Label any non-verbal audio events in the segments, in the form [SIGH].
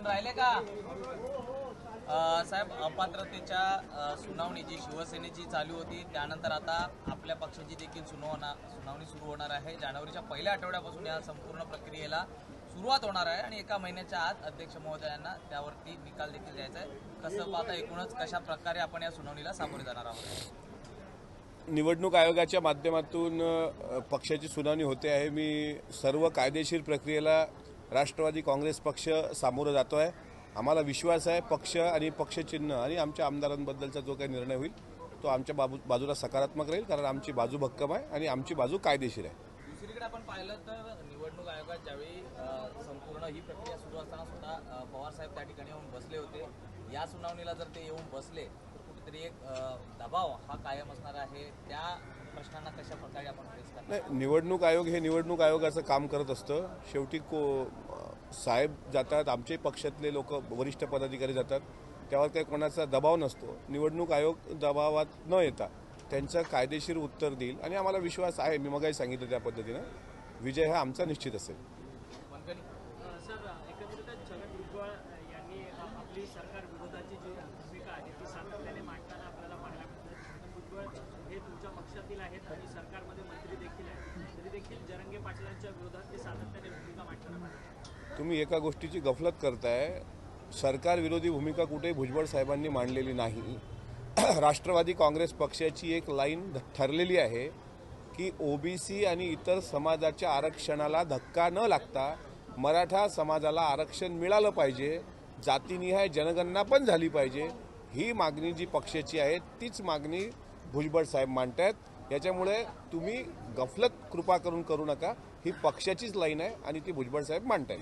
कोण राहिले का? साहेब अपात्रतेच्या सुनावणी जी शिवसेनेची चालू होती त्यानंतर आता आपल्या पक्षाची देखील सुनावणा सुनावणी सुरू होणार आहे. जानेवारीच्या पहिल्या आठवड्यापासून या संपूर्ण प्रक्रियेला सुरुवात होणार आहे आणि एका महिन्याच्या आत अध्यक्ष महोदयांना त्यावरती निकाल देखील द्यायचा आहे. कसं पाहता एकूणच कशा प्रकारे आपण या सुनावणीला सामोरे जाणार आहोत? निवडणूक आयोगाच्या माध्यमातून पक्षाची सुनावणी होते आहे. मी सर्व कायदेशीर प्रक्रियेला राष्ट्रवादी काँग्रेस पक्ष सामोरं जातो आहे आम्हाला विश्वास आहे पक्ष आणि पक्षचिन्ह आणि आमच्या आमदारांबद्दलचा जो काही निर्णय होईल तो आमच्या बाजू बाजूला सकारात्मक राहील कारण आमची बाजू भक्कम आहे आणि आमची बाजू कायदेशीर आहे. दुसरीकडे आपण पाहिलं तर निवडणूक आयोगात ज्यावेळी संपूर्ण ही प्रक्रिया सुरू असताना सुद्धा पवार साहेब त्या ठिकाणी येऊन बसले होते. या सुनावणीला जर ते येऊन बसले तर कुठेतरी एक दबाव हा कायम असणार आहे. त्या प्रश्नांना कशा प्रकारे आपण फेस नाही निवडणूक आयोग हे निवडणूक आयोगाचं काम करत असतं. शेवटी को साहेब जातात आमचे पक्षातले लोक वरिष्ठ पदाधिकारी जातात. त्यावर काही कोणाचा दबाव नसतो. निवडणूक आयोग दबावात न येता त्यांचं कायदेशीर उत्तर देईल. आणि आम्हाला विश्वास आहे मी मगाही सांगितलं त्या पद्धतीनं. विजय हा आमचा निश्चित असेल मनकनी सर एकंदरीतच छगन भुजबळ यांनी आपली सरकार विरोधाची जी भूमिका आहे ती सातत्याने मांडताना आपल्याला पाहायला मिळतं छगन भुजबळ हे तुमच्या पक्षातील आहेत आणि सरकारमध्ये मंत्री देखील आहेत. तरी देखील जरंगे पाटलांच्या विरोधात ते सातत्याने भूमिका मांडताना तुम्ही एका गोष्टीची गफलत करताय. सरकार विरोधी भूमिका कुठेही भुजबळ साहेबांनी मांडलेली नाही. [CLEARS THROAT] राष्ट्रवादी काँग्रेस पक्षाची एक लाईन ठरलेली आहे की ओबीसी आणि इतर समाजाच्या आरक्षणाला धक्का न लागता मराठा समाजाला आरक्षण मिळालं पाहिजे. जातीनिहाय जनगणना पण झाली पाहिजे. ही मागणी जी पक्षाची आहे तीच मागणी भुजबळ साहेब मांडत आहेत याच्यामुळे तुम्ही गफलत कृपा करून करू नका. ही पक्षाचीच लाईन आहे आणि ती भुजबळ साहेब मांडताय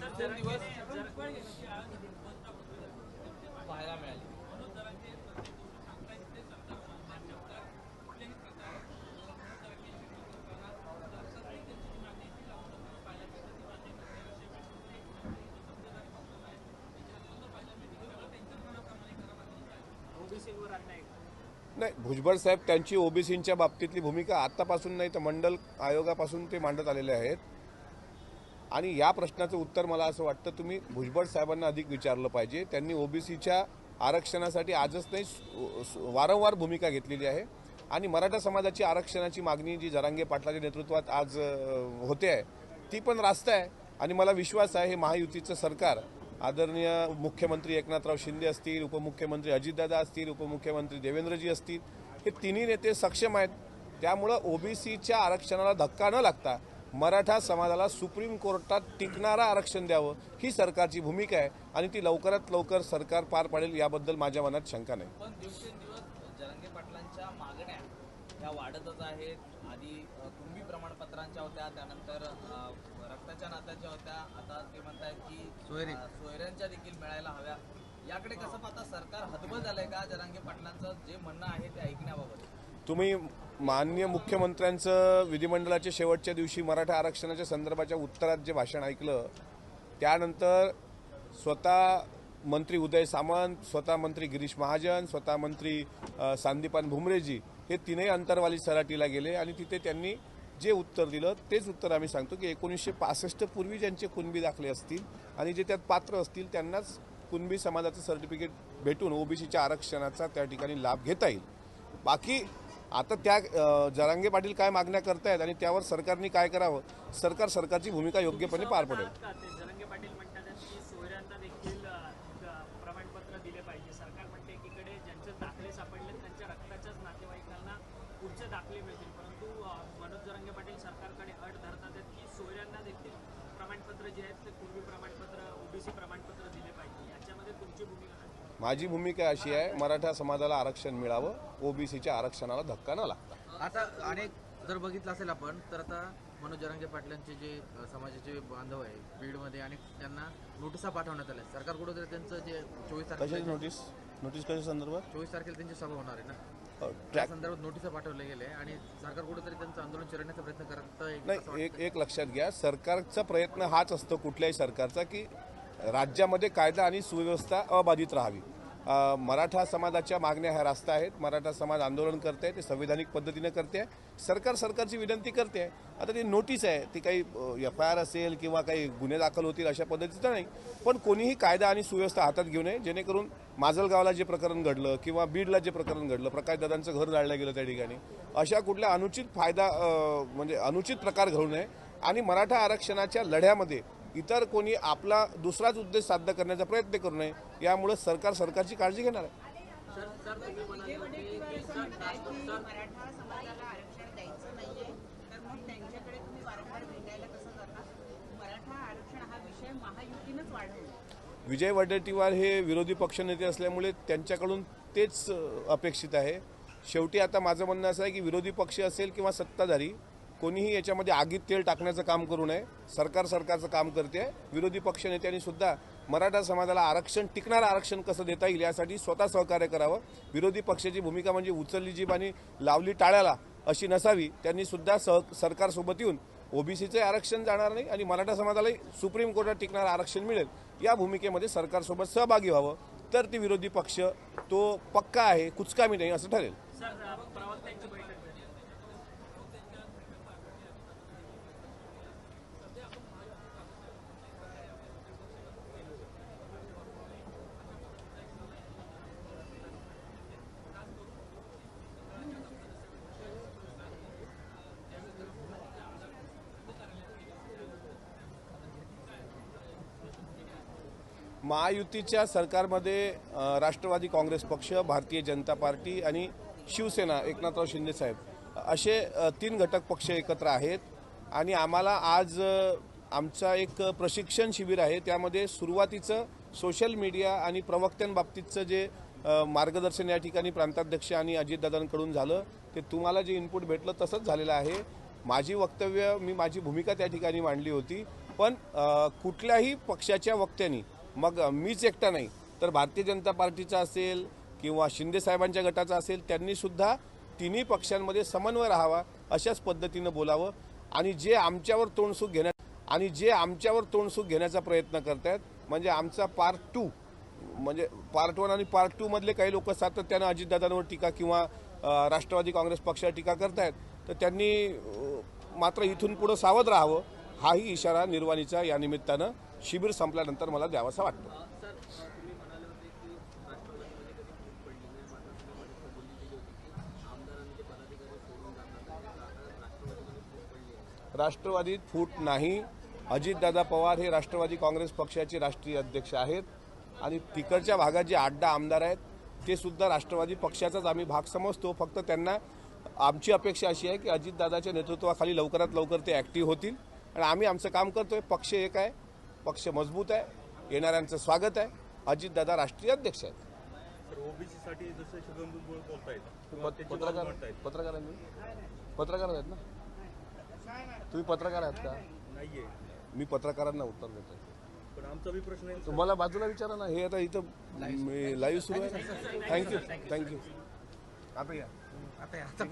ओबीसीवर अन्याय नाही भुजबळ साहेब त्यांची ओबीसींच्या बाबतीतली भूमिका आत्तापासून नाही तर मंडल आयोगापासून ते मांडत आलेले आहेत. आणि या प्रश्नाचं उत्तर मला असं वाटतं तुम्ही भुजबळ साहेबांना अधिक विचारलं पाहिजे. त्यांनी ओबीसीच्या आरक्षणासाठी आजच नाही वारंवार भूमिका घेतलेली आहे. आणि मराठा समाजाची आरक्षणाची मागणी जी जरांगे पाटलाच्या नेतृत्वात आज होते आहे ती पण रास्त आहे. आणि मला विश्वास आहे हे महायुतीचं सरकार आदरणीय मुख्यमंत्री एकनाथराव शिंदे असतील उपमुख्यमंत्री अजितदादा असतील उपमुख्यमंत्री देवेंद्रजी असतील हे तिन्ही नेते सक्षम आहेत. त्यामुळं ओबीसीच्या आरक्षणाला धक्का न लागता मराठा समाजाला सुप्रीम कोर्टात टिकणारं आरक्षण द्यावं ही सरकारची भूमिका आहे आणि ती लवकरात लवकर सरकार पार पाडेल याबद्दल माझ्या मनात शंका नाही. पण दिवसेंदिवस पाटलांच्या मागण्या ह्या वाढतच आहेत. आधी कुणबी प्रमाणपत्रांच्या होत्या त्यानंतर रक्ताच्या नात्याच्या होत्या. आता ते म्हणतायत की सोयऱ्यांच्या देखील मिळायला हव्या. याकडे कसं पाहता सरकार हतबल झालंय का? जरांगे पाटलांचं जे म्हणणं आहे ते ऐकण्याबाबत. तुम्ही माननीय मुख्यमंत्र्यांचं विधिमंडळाच्या शेवटच्या दिवशी मराठा आरक्षणाच्या संदर्भाच्या उत्तरात जे भाषण ऐकलं त्यानंतर स्वतः मंत्री उदय सामंत स्वतः मंत्री गिरीश महाजन स्वतः मंत्री सांदीपान भुमरेजी हे तीनही अंतरवाली सराटीला गेले आणि तिथे त्यांनी जे उत्तर दिलं तेच उत्तर आम्ही सांगतो की एकोणीसशे पासष्ट पूर्वी ज्यांचे कुणबी दाखले असतील आणि जे त्यात पात्र असतील त्यांनाच कुणबी समाजाचं सर्टिफिकेट भेटून ओबीसीच्या आरक्षणाचा त्या ठिकाणी लाभ घेता येईल. बाकी आता त्या जरांगे पाटील काय मागण्या करतायत आणि त्यावर सरकारने काय करावं? सरकार सरकारची भूमिका योग्यपणे पार पडेल. दाखले सापडले त्यांच्या रक्ताच्याच नातेवाईकांना पुढचे दाखले मिळतील परंतु अ, मनोज जरंगे पाटील सरकारकडे अट धरतात आहेत की सोयऱ्यांना देखील प्रमाणपत्र जे आहेत ते पूर्वी प्रमाणपत्र ओबीसी प्रमाणपत्र दिले पाहिजे. याच्यामध्ये तुमची भूमिका? माझी भूमिका अशी आहे मराठा समाजाला आरक्षण मिळावं ओबीसीच्या आरक्षणाला धक्का न लागता. आता अनेक जर बघितलं असेल आपण तर आता मनोज जरांगे पाटलांचे जे समाजाचे बांधव आहे बीडमध्ये आणि त्यांना नोटिसा पाठवण्यात आल्या. सरकार कुठेतरी त्यांचं जे चोवीस तारखेला नोटीस? नोटीस कशा संदर्भात? चोवीस तारखेला त्यांची सभा होणार आहे ना? ट्रॅक संदर्भात नोटिसा पाठवले गेले आणि सरकार कुठेतरी त्यांचं आंदोलन प्रयत्न करत नाही. एक एक लक्षात घ्या सरकारचा प्रयत्न हाच असतो कुठल्याही सरकारचा की राज्यामध्ये कायदा आणि सुव्यवस्था अबाधित राहावी मराठा समाजाच्या मागण्या ह्या रास्ता आहेत. मराठा समाज आंदोलन करते आहे ते संविधानिक पद्धतीनं करते आहे सरकार सरकारची विनंती करते आहे आता ती नोटीस आहे ती काही एफ आय आर असेल किंवा काही गुन्हे दाखल होतील अशा पद्धतीचं नाही. पण कोणीही कायदा आणि सुव्यवस्था हातात घेऊ नये जेणेकरून माजलगावला जे प्रकरण घडलं किंवा बीडला जे प्रकरण घडलं प्रकाशदादांचं घर जाळलं गेलं त्या ठिकाणी अशा कुठल्या अनुचित फायदा म्हणजे अनुचित प्रकार घडू नये. आणि मराठा आरक्षणाच्या लढ्यामध्ये इतर कोणी आपला दुसराच उद्देश साध्य करण्याचा प्रयत्न करू नये यामुळे सरकार सरकारची काळजी घेणार आहे. मराठा समाजाला आरक्षण द्यायचं नाहीये तर मग त्यांच्याकडे तुम्ही वारंवार भेटायला कसं जाता मराठा आरक्षण हा विषय महायुतीनंच वाढवला. विजय वडेट्टीवार हे विरोधी पक्षनेते असल्यामुळे त्यांच्याकडून तेच अपेक्षित आहे. शेवटी आता माझं म्हणणं असं आहे की विरोधी पक्ष असेल किंवा सत्ताधारी कोणीही याच्यामध्ये आगीत तेल टाकण्याचं काम करू नये. सरकार सरकारचं काम करते. आहे विरोधी पक्षनेत्यांनी सुद्धा मराठा समाजाला आरक्षण टिकणारं आरक्षण कसं देता येईल यासाठी स्वतः सहकार्य करावं. विरोधी पक्षाची भूमिका म्हणजे उचलली जीभ आणि लावली टाळ्याला अशी नसावी. त्यांनी सुद्धा सह सरकारसोबत येऊन ओबीसीचं आरक्षण जाणार नाही आणि मराठा समाजालाही सुप्रीम कोर्टात टिकणारं आरक्षण मिळेल. या भूमिकेमध्ये सरकारसोबत सहभागी व्हावं. तर ती विरोधी पक्ष तो पक्का आहे कुचकामी नाही असं ठरेल. महायुतीच्या सरकारमध्ये राष्ट्रवादी काँग्रेस पक्ष भारतीय जनता पार्टी आणि शिवसेना एकनाथराव शिंदे साहेब असे तीन घटक पक्ष एकत्र आहेत. आणि आम्हाला आज आमचा एक प्रशिक्षण शिबिर आहे. त्यामध्ये सुरुवातीचं सोशल मीडिया आणि प्रवक्त्यांबाबतीतचं जे मार्गदर्शन या ठिकाणी प्रांताध्यक्ष आणि अजितदादांकडून झालं ते तुम्हाला जे इनपुट भेटलं तसंच झालेलं आहे. माझी वक्तव्य मी माझी भूमिका त्या ठिकाणी मांडली होती. पण कुठल्याही पक्षाच्या वक्त्यांनी मग मीच एकटा नाही. तर भारतीय जनता पार्टीचा असेल किंवा शिंदे साहेबांच्या गटाचा असेल त्यांनी सुद्धा तिन्ही पक्षांमध्ये समन्वय राहावा अशाच पद्धतीनं बोलावं आणि जे आमच्यावर तोंडसूक घेण्या आणि जे आमच्यावर तोंडसूक घेण्याचा प्रयत्न करत आहेत म्हणजे आमचा पार्ट टू म्हणजे पार्ट वन आणि पार्ट टू मधले काही लोक सातत्यानं अजितदादांवर टीका किंवा राष्ट्रवादी काँग्रेस पक्षावर टीका करतायत तर त्यांनी मात्र इथून पुढं सावध राहावं हाही इशारा निर्वाणीचा या निमित्तानं शिबिर संपल्यानंतर मला द्यावासा वाटतो. राष्ट्रवादीत फूट नाही. अजितदादा पवार हे राष्ट्रवादी काँग्रेस पक्षाचे राष्ट्रीय अध्यक्ष आहेत आणि तिकडच्या भागात जे आठ दहा आमदार आहेत ते सुद्धा राष्ट्रवादी पक्षाचाच आम्ही भाग समजतो. फक्त त्यांना आमची अपेक्षा अशी आहे की अजितदादाच्या नेतृत्वाखाली लवकरात लवकर ते ॲक्टिव्ह होतील. आणि आम्ही आमचं काम करतोय. पक्ष एक आहे. पक्ष मजबूत आहे. येणाऱ्यांचं स्वागत आहे. अजितदादा राष्ट्रीय अध्यक्ष आहेत. पत्रकार. पत्रकार आहे मी पत्रकार आहेत ना? तुम्ही पत्रकार आहात का? नाहीये. मी पत्रकारांना उत्तर देतोय. पण आमचा बी प्रश्न आहे तुम्हाला बाजूला विचारा ना. हे आता इथं लाईव्ह सुरू आहे. थँक्यू थँक्यू आता या. आता आता